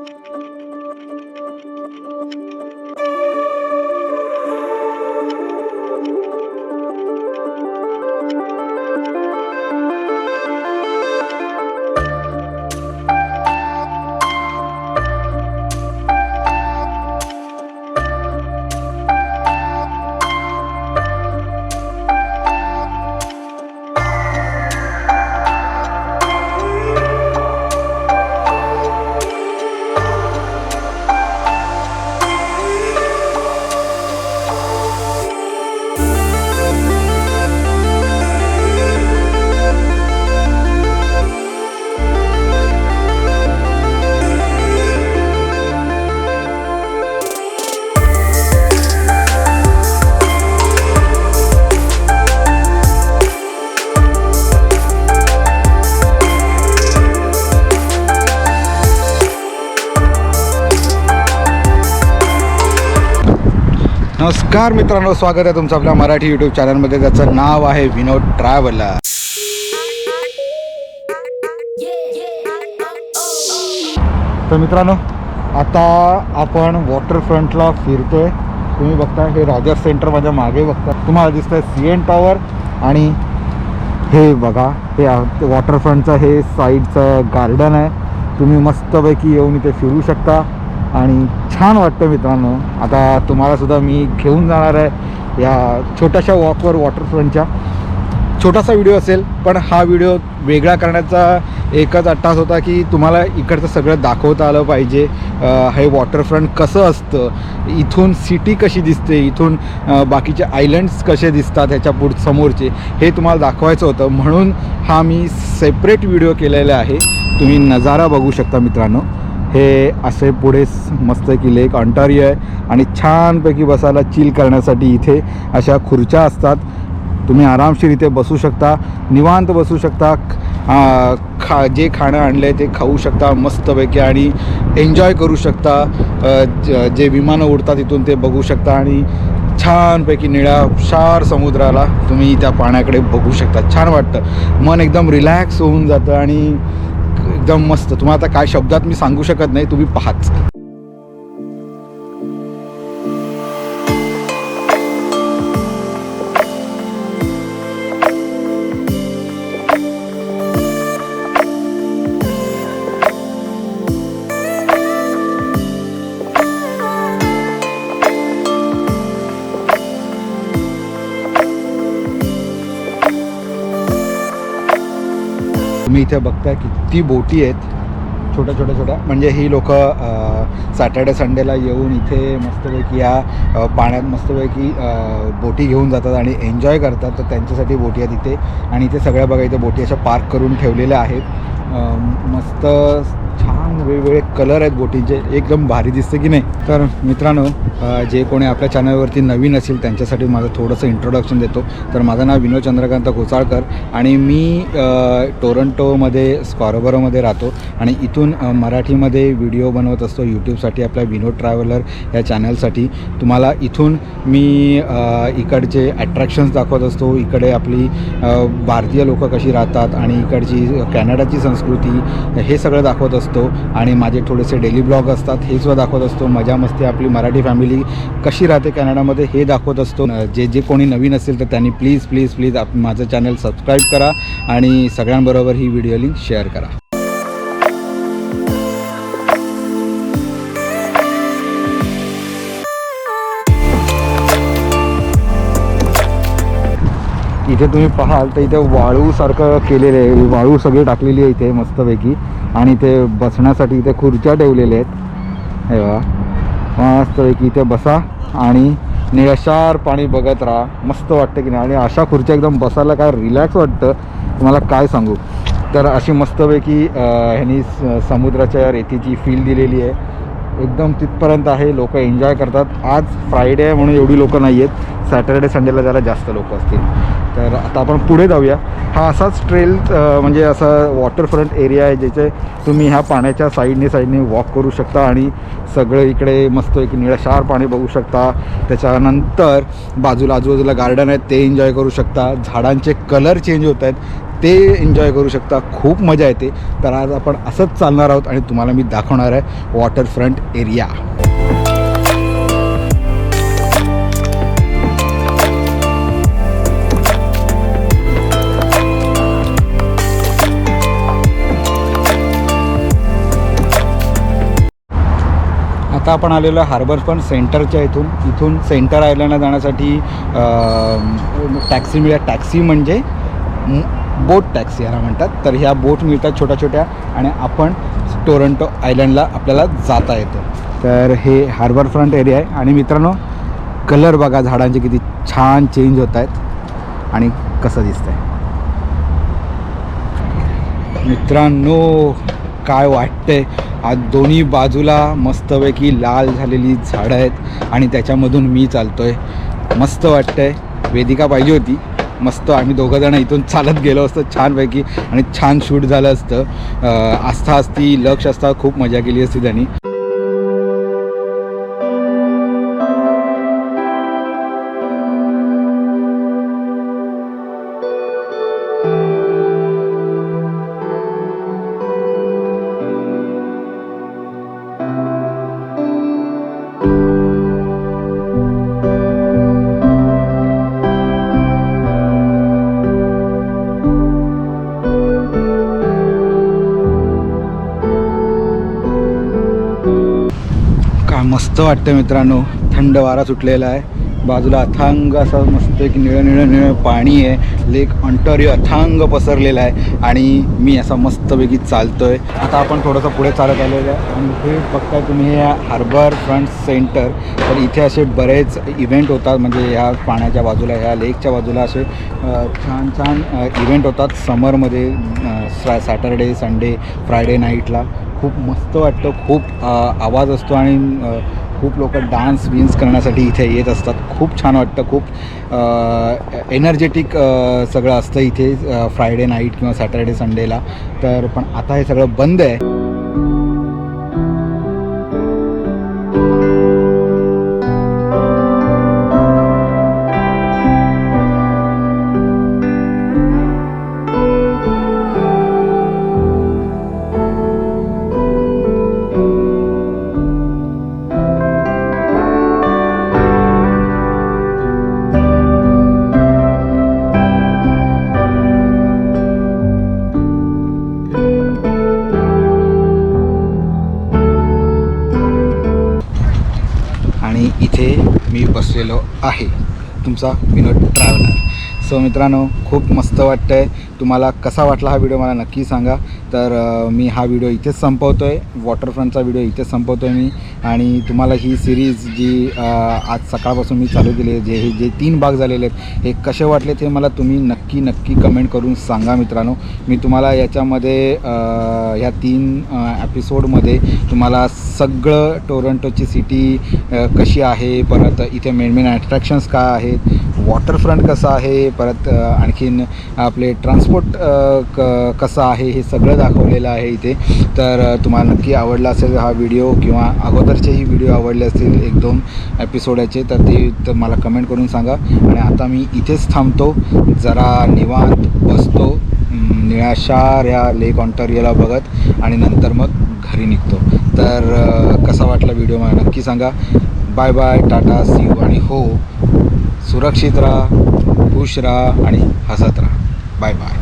Música नमस्कार मित्रांनो स्वागत आहे तुमचं आपल्या मराठी यूट्यूब चॅनलमध्ये त्याचं नाव आहे विनोद ट्रॅव्हलर तर मित्रांनो आता आपण वॉटरफ्रंटला फिरतोय. तुम्ही बघता हे रॉजर सेंटर माझ्या मागे बघता तुम्हाला दिसतंय सी एन टॉवर आणि हे बघा हे वॉटरफ्रंटचं हे साईडचं गार्डन आहे. तुम्ही मस्तपैकी येऊन इथे फिरू शकता. आणि छान वाटतं मित्रांनो. आता तुम्हाला सुद्धा मी घेऊन जाणार आहे या छोट्याशा वॉकवर वॉटरफ्रंटच्या. छोटासा व्हिडिओ असेल पण हा व्हिडिओ वेगळा करण्याचा एकच अट्टास होता की तुम्हाला इकडचं सगळं दाखवता आलं पाहिजे. हे वॉटरफ्रंट कसं असतं? इथून सिटी कशी दिसते? इथून बाकीचे आयलंड्स कसे दिसतात ह्याच्या पुढ समोरचे? हे तुम्हाला दाखवायचं होतं. म्हणून हा मी सेपरेट व्हिडिओ केलेला आहे. तुम्ही नजारा बघू शकता मित्रांनो. हे असे पुढे मस्त की लेक अंटारियो आहे. आणि छानपैकी बसायला चिल करण्यासाठी इथे अशा खुर्च्या असतात. तुम्ही आरामशीर इथे बसू शकता निवांत बसू शकता. खा जे खाणं आणलं आहे ते खाऊ शकता मस्तपैकी आणि एन्जॉय करू शकता. जे विमानं उडतात तिथून ते बघू शकता आणि छानपैकी निळ्या क्षार समुद्राला तुम्ही त्या पाण्याकडे बघू शकता. छान वाटतं. मन एकदम रिलॅक्स होऊन जातं आणि एकदम मस्त. तुम्हाला आता काय शब्दात मी सांगू शकत नाही तुम्ही पाहाच. तुम्ही इथे बघताय किती बोटी आहेत. छोट्या छोट्या छोट्या. म्हणजे ही लोक सॅटर्डे संडेला येऊन इथे मस्तपैकी या पाण्यात मस्तपैकी बोटी घेऊन जातात आणि एन्जॉय करतात. तर त्यांच्यासाठी बोटी आहेत इथे. आणि इथे सगळ्या बघा इथे बोटी अशा पार्क करून ठेवलेल्या आहेत. मस्त छान वेगवेगळे कलर आहेत बोटींचे. एकदम भारी दिसते की नाही. तर मित्रांनो जे कोणी आपल्या चॅनलवरती नवीन असेल त्यांच्यासाठी माझं थोडंसं इंट्रोडक्शन देतो. तर माझं नाव विनोद चंद्रकांत घोसाळकर आणि मी टोरंटोमध्ये स्कॉर्बरोमध्ये राहतो आणि इथून मराठीमध्ये व्हिडिओ बनवत असतो यूट्यूबसाठी आपल्या विनोद ट्रॅव्हलर या चॅनलसाठी. तुम्हाला इथून मी इकडचे ॲट्रॅक्शन्स दाखवत असतो. इकडे आपली भारतीय लोकं कशी राहतात आणि इकडची कॅनडाची संस्कृती हे सगळं दाखवत असतो. आणि माझे थोडेसे डेली ब्लॉग असतात हे सुद्धा दाखवत असतो. मजा मस्ती आपली मराठी फॅमिली कशी राहते कॅनडामध्ये हे दाखवत असतो. जे जे कोणी नवीन असेल तर त्यांनी प्लीज प्लीज प्लीज आप माझं चॅनल सबस्क्राईब करा आणि सगळ्यांबरोबर ही व्हिडिओ लिंक शेअर करा. इथे तुम्ही पाहाल तर इथे वाळूसारखं केलेलं आहे. वाळू सगळी टाकलेली आहे इथे मस्तपैकी. आणि इथे बसण्यासाठी इथे खुर्च्या ठेवलेल्या आहेत. हे बघा. मस्तपैकी इथे बसा आणि निळशार पाणी बघत राहा. मस्त वाटतं की नाही. आणि अशा खुर्च्या एकदम बसायला काय रिलॅक्स वाटतं? तुम्हाला काय सांगू? तर अशी मस्तपैकी ह्यांनी स- समुद्राच्या रेतीची फील दिलेली आहे. एकदम तिथपर्यंत आहे. लोक एन्जॉय करतात. आज फ्रायडे आहे म्हणून एवढी लोकं नाही आहेत सॅटर्डे संडेला जरा जास्त लोक असतील. तर आता आपण पुढे जाऊया. हा असाच ट्रेल म्हणजे असा वॉटरफ्रंट एरिया आहे ज्याचे तुम्ही ह्या पाण्याच्या साईडने साईडने वॉक करू शकता आणि सगळं इकडे मस्त एक निळशार पाणी बघू शकता. त्याच्यानंतर बाजूला आजूबाजूला गार्डन आहेत ते एन्जॉय करू शकता. झाडांचे कलर चेंज होत आहेत ते एन्जॉय करू शकता. खूप मजा येते. तर आज आपण असंच चालणार आहोत आणि तुम्हाला मी दाखवणार आहे वॉटर फ्रंट एरिया आता आपण आलेलो हार्बर फ्रंट सेंटरच्या इथून. इथून सेंटर आयलंडला जाण्यासाठी टॅक्सी मिळतात टॅक्सी म्हणजे बोट टॅक्सी याला म्हणतात. तर ह्या बोट मिळतात छोट्या छोट्या आणि आपण टोरंटो आयलंडला आपल्याला जाता येतं. तर हे हार्बर फ्रंट एरिया आहे. आणि मित्रांनो कलर बघा झाडांचे किती छान चेंज होत आहेत. आणि कसं दिसतंय. मित्रांनो काय वाटतंय? आज दोन्ही बाजूला मस्तपैकी लाल झालेली झाडं आहेत आणि त्याच्यामधून मी चालतो आहे मस्त वाटतं आहे वेदिका पाहिजे होती. मस्त आम्ही दोघंजणं इथून चालत गेलो असतो छानपैकी आणि छान शूट झालं असतं. आस्था असती लक्ष असता खूप मजा केली असती त्यांनी. मस्त वाटतं मित्रांनो. थंड वारा सुटलेला आहे. बाजूला अथांग असं मस्त एक निळं निळं निळं पाणी आहे. लेक ऑन्टॉरिओ अथांग पसरलेला आहे. आणि मी असा मस्तपैकी चालतोय. आता आपण थोडंसं पुढे चालत आलेलं आहे. आणि हे बघताय तुम्ही हे हार्बर फ्रंट सेंटर तर इथे असे बरेच इव्हेंट होतात. म्हणजे ह्या पाण्याच्या बाजूला ह्या लेकच्या बाजूला असे छान छान इव्हेंट होतात. समरमध्ये सॅटरडे संडे फ्रायडे नाईटला खूप मस्त वाटतं. खूप आवाज असतो. आणि खूप लोक डान्स विन्स करण्यासाठी इथे येत असतात. खूप छान वाटतं. खूप एनर्जेटिक सगळं असतं इथे फ्रायडे नाईट किंवा सॅटर्डे संडेला तर पण आता हे सगळं बंद आहे. इथे मी बसलेलो आहे. तुमचा विनोद ट्रॅव्हलर सो मित्रांनो खूप मस्त वाटतं आहे तुम्हाला कसा वाटला हा व्हिडिओ मला नक्की सांगा. तर मी हा व्हिडिओ इथेच संपवतो आहे वॉटरफ्रंटचा व्हिडिओ इथेच संपवतो आहे मी. आणि तुम्हाला ही सिरीज जी आज सकाळपासून मी चालू केली आहे जे हे जे तीन भाग झालेले आहेत हे कसे वाटले ते मला तुम्ही नक्की नक्की कमेंट करून सांगा मित्रांनो. मी तुम्हाला याच्यामध्ये ह्या तीन एपिसोडमध्ये तुम्हाला सगळं टोरंटोची सिटी कशी आहे? परत इथे मेन मेन अट्रॅक्शन्स काय आहेत? वॉटरफ्रंट कसं आहे? परत आणखीन आपले ट्रान्सपोर्ट क कसं आहे? हे सगळं दाखवलेलं आहे इथे. तर तुम्हाला नक्की आवडला असेल हा व्हिडिओ किंवा अगोदरचेही व्हिडिओ आवडले असतील एक दोन एपिसोडाचे तर ते तर मला कमेंट करून सांगा. आणि आता मी इथेच थांबतो. जरा निवांत बसतो. निळाशार या लेक ऑन्टारियोला बघत आणि नंतर मग घरी निघतो. तर कसा वाटला व्हिडिओ मला नक्की सांगा. Bye bye tata see you आणि हो सुरक्षित राहा खुश राहा आणि हसत राहा. Bye bye